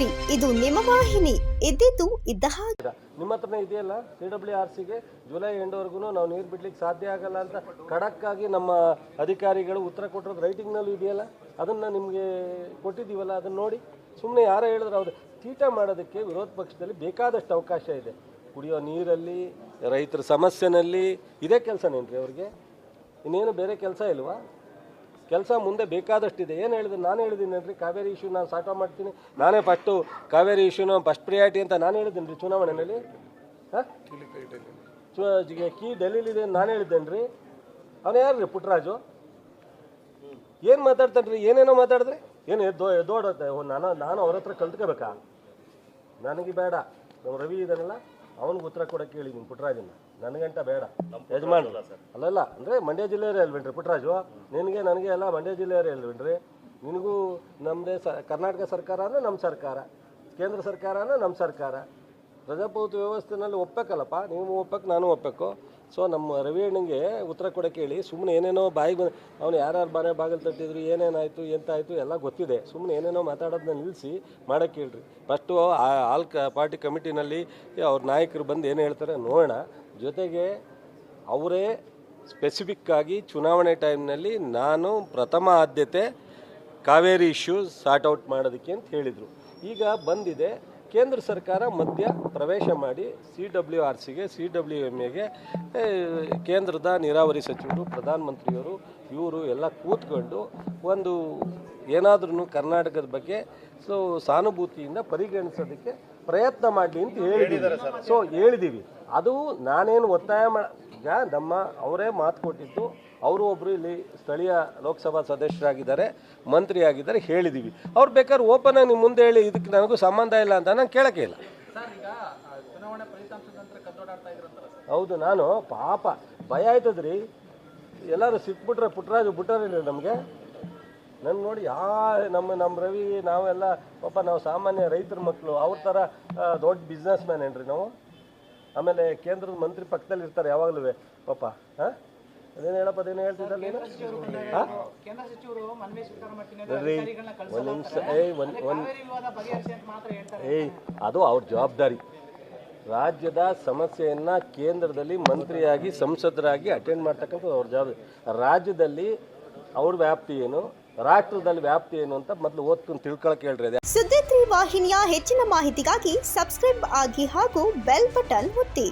ನಿಮ್ಮ ವಾಹಿನಿ. ಇದ್ದಿದ್ದು ಇದ್ದ ಹಾಗೆ. ನಿಮ್ಮ ಹತ್ರನೇ ಇದೆಯಲ್ಲ, ಸಿ ಡಬ್ಲ್ಯೂ ಆರ್ ಸಿಗೆ ಜುಲೈ ಎಂಡ್ವರೆಗೂ ನಾವು ನೀರು ಬಿಡ್ಲಿಕ್ಕೆ ಸಾಧ್ಯ ಆಗಲ್ಲ ಅಂತ ಖಡಕ್ ಆಗಿ ನಮ್ಮ ಅಧಿಕಾರಿಗಳು ಉತ್ತರ ಕೊಟ್ಟಿರೋದು ರೈಟಿಂಗ್ನಲ್ಲೂ ಇದೆಯಲ್ಲ, ಅದನ್ನು ನಿಮಗೆ ಕೊಟ್ಟಿದ್ದೀವಲ್ಲ, ಅದನ್ನು ನೋಡಿ. ಸುಮ್ಮನೆ ಯಾರೋ ಹೇಳಿದ್ರೆ ಅವ್ರು ತೀಟ ಮಾಡೋದಕ್ಕೆ ವಿರೋಧ ಪಕ್ಷದಲ್ಲಿ ಬೇಕಾದಷ್ಟು ಅವಕಾಶ ಇದೆ. ಕುಡಿಯೋ ನೀರಲ್ಲಿ, ರೈತರ ಸಮಸ್ಯೆನಲ್ಲಿ ಇದೇ ಕೆಲಸನೇನ್ರಿ ಅವ್ರಿಗೆ? ಇನ್ನೇನು ಬೇರೆ ಕೆಲಸ ಇಲ್ವಾ? ಕೆಲಸ ಮುಂದೆ ಬೇಕಾದಷ್ಟಿದೆ. ಏನು ಹೇಳಿದ್ರು? ನಾನು ಹೇಳಿದ್ದೀನಿ ರೀ ಕಾವೇರಿ ಇಶ್ಯೂ ನಾನು ಸಾಟ ಮಾಡ್ತೀನಿ. ನಾನೇ ಫಸ್ಟು ಕಾವೇರಿ ಇಶ್ಯೂನ ಫಸ್ಟ್ ಪ್ರಿಯಾರಿಟಿ ಅಂತ ನಾನು ಹೇಳಿದ್ದೀನಿ ರೀ ಚುನಾವಣೆಯಲ್ಲಿ ಹಾಂ? ಕೀ ಡೆಲ್ಲಿಲಿದೆ ನಾನು ಹೇಳಿದ್ದೇನೆ ರೀ. ಅವನು ಯಾರು ರೀ ಪುಟ್ಟರಾಜು ಏನು ಮಾತಾಡ್ತಾನೆ ರೀ? ಏನೇನೋ ಮಾತಾಡಿದ್ರೆ? ಏನು ಎದ್ದೋ, ಎದ್ದೋಡತ್ತೆ. ನಾನು ನಾನು ಅವ್ರ ಹತ್ರ ಕಲ್ತ್ಕೋಬೇಕಾ? ನನಗೆ ಬೇಡ. ನಮ್ಮ ರವಿ ಇದಾನಲ್ಲ? ಅವನಿಗೆ ಉತ್ತರ ಕೊಡಕ್ಕೆ ನೀನು ಪುಟ್ಟರಾಜನ್ನ ನನಗಂಟ ಬೇಡ. ಯಜಮಾನ್. ಅಲ್ಲಲ್ಲ ಅಂದರೆ ಮಂಡ್ಯ ಜಿಲ್ಲೆಯವರೇ ಅಲ್ವೇನ್ರಿ ಪುಟ್ಟರಾಜು ನಿನಗೆ ನನಗೆ ಎಲ್ಲ ಮಂಡ್ಯ ಜಿಲ್ಲೆಯವರೇ ಅಲ್ವೇನ್ರಿ? ನಿನಗೂ ನಮ್ಮದೇ ಸ ಕರ್ನಾಟಕ ಸರ್ಕಾರ ಅಂದರೆ ನಮ್ಮ ಸರ್ಕಾರ. ಕೇಂದ್ರ ಸರ್ಕಾರ ಅಂದರೆ ನಮ್ಮ ಸರ್ಕಾರ. ಪ್ರಜಾಪ್ರಭುತ್ವ ವ್ಯವಸ್ಥೆನಲ್ಲಿ ಒಪ್ಪಬೇಕಲ್ಲಪ್ಪ ನೀವು ಒಪ್ಪಕ್ಕೆ ನಾನು ಒಪ್ಪಬೇಕು ಸೊ ನಮ್ಮ ರವಿ ಅಣ್ಣಂಗೆ ಉತ್ತರ ಕೊಡೋಕೆ ಹೇಳಿ ಸುಮ್ಮನೆ ಏನೇನೋ ಬಾಯಿಗೆ ಬಂದು, ಅವ್ನು ಯಾರ್ಯಾರು ಬಾರೆ ಬಾಗಿಲು ತಟ್ಟಿದ್ರು, ಏನೇನಾಯಿತು, ಎಂತಾಯಿತು, ಎಲ್ಲ ಗೊತ್ತಿದೆ. ಸುಮ್ಮನೆ ಏನೇನೋ ಮಾತಾಡೋದನ್ನ ನಿಲ್ಲಿಸಿ ಮಾಡೋಕ್ಕೆ ಹೇಳ್ರಿ. ಫಸ್ಟು ಆಲ್ ಕ ಪಾರ್ಟಿ ಕಮಿಟಿನಲ್ಲಿ ಅವ್ರ ನಾಯಕರು ಬಂದು ಏನು ಹೇಳ್ತಾರೆ ನೋಡೋಣ. ಜೊತೆಗೆ ಅವರೇ ಸ್ಪೆಸಿಫಿಕ್ಕಾಗಿ ಚುನಾವಣೆ ಟೈಮ್ನಲ್ಲಿ ನಾನು ಪ್ರಥಮ ಆದ್ಯತೆ ಕಾವೇರಿ ಇಶ್ಯೂಸ್ ಸಾರ್ಟ್ ಔಟ್ ಮಾಡೋದಕ್ಕೆ ಅಂತ ಹೇಳಿದರು. ಈಗ ಬಂದಿದೆ ಕೇಂದ್ರ ಸರ್ಕಾರ ಮಧ್ಯ ಪ್ರವೇಶ ಮಾಡಿ ಸಿ ಡಬ್ಲ್ಯೂ ಆರ್ ಸಿಗೆ ಸಿ ಡಬ್ಲ್ಯೂ ಎಂ ಎಗೆ ಕೇಂದ್ರದ ನೀರಾವರಿ ಸಚಿವರು ಪ್ರಧಾನಮಂತ್ರಿಯವರು ಇವರು ಎಲ್ಲ ಕೂತ್ಕೊಂಡು ಒಂದು ಏನಾದ್ರೂ ಕರ್ನಾಟಕದ ಬಗ್ಗೆ ಸೊ ಸಾನುಭೂತಿಯಿಂದ ಪರಿಗಣಿಸೋದಕ್ಕೆ ಪ್ರಯತ್ನ ಮಾಡಲಿ ಅಂತ ಹೇಳಿದ್ದೀವಿ ಸೊ ಹೇಳಿದ್ದೀವಿ ಅದು ನಾನೇನು ಒತ್ತಾಯ ಮಾಡ ಈಗ ನಮ್ಮ ಅವರೇ ಮಾತು ಕೊಟ್ಟಿದ್ದು ಅವರು ಒಬ್ಬರು ಇಲ್ಲಿ ಸ್ಥಳೀಯ ಲೋಕಸಭಾ ಸದಸ್ಯರಾಗಿದ್ದಾರೆ ಮಂತ್ರಿ ಆಗಿದ್ದಾರೆ ಹೇಳಿದ್ದೀವಿ ಅವ್ರು ಬೇಕಾದ್ರೆ ಓಪನ್ ಆಗಿ ನಿಮ್ಮ ಮುಂದೆ ಹೇಳಿ ಇದಕ್ಕೆ ನನಗೂ ಸಂಬಂಧ ಇಲ್ಲ ಅಂತ ನಾನು ಕೇಳೋಕ್ಕೆ ಇಲ್ಲ. ಹೌದು ನಾನು ಪಾಪ ಭಯ ಆಯ್ತದ್ರಿ. ಎಲ್ಲರೂ ಸಿಕ್ಬಿಟ್ರೆ ಪುಟ್ಟರಾಜು ಬಿಟ್ಟರಿಲ್ಲ ನಮಗೆ. ನನ್ನ ನೋಡಿ ಯಾ ನಮ್ಮ ನಮ್ಮ ರವಿ ನಾವೆಲ್ಲ ಪಾಪ ನಾವು ಸಾಮಾನ್ಯ ರೈತರ ಮಕ್ಕಳು ಅವ್ರ ಥರ ದೊಡ್ಡ ಬಿಸ್ನೆಸ್ ಮ್ಯಾನ್ ಏನ್ರಿ ನಾವು? ಆಮೇಲೆ ಕೇಂದ್ರದ ಮಂತ್ರಿ ಪಕ್ಕದಲ್ಲಿ ಇರ್ತಾರೆ ಯಾವಾಗಲೂ ಪಾಪ ಹಾಂ ಅದೇನು ಹೇಳಪ್ಪ ಅದೇನು ನೀನು? ಒಂದು ನಿಮಿಷ. ಏಯ್ ಒಂದು ಒಂದು ಏಯ್ ಅದು ಅವ್ರ ಜವಾಬ್ದಾರಿ. ರಾಜ್ಯದ ಸಮಸ್ಯೆಯನ್ನು ಕೇಂದ್ರದಲ್ಲಿ ಮಂತ್ರಿಯಾಗಿ ಸಂಸದರಾಗಿ ಅಟೆಂಡ್ ಮಾಡ್ತಕ್ಕಂಥದ್ದು ಅವ್ರ ಜವಾಬ್ದಾರಿ ರಾಜ್ಯದಲ್ಲಿ ಅವ್ರ ವ್ಯಾಪ್ತಿ ಏನು? ರಾಷ್ಟ್ರದಲ್ಲಿ ವ್ಯಾಪ್ತಿ ಏನು ಅಂತ ಮೊದಲು ಓದ್ಕೊಂಡು ತಿಳ್ಕೊಳಕ್ಕೆ ಹೇಳ್ರಿ ಅದೇ ಸುದ್ದಿ ತ್ರೀ ವಾಹಿನಿಯ ಹೆಚ್ಚಿನ ಮಾಹಿತಿಗಾಗಿ ಸಬ್ಸ್ಕ್ರೈಬ್ ಆಗಿ ಹಾಗೂ ಬೆಲ್ ಬಟನ್ ಒತ್ತಿ.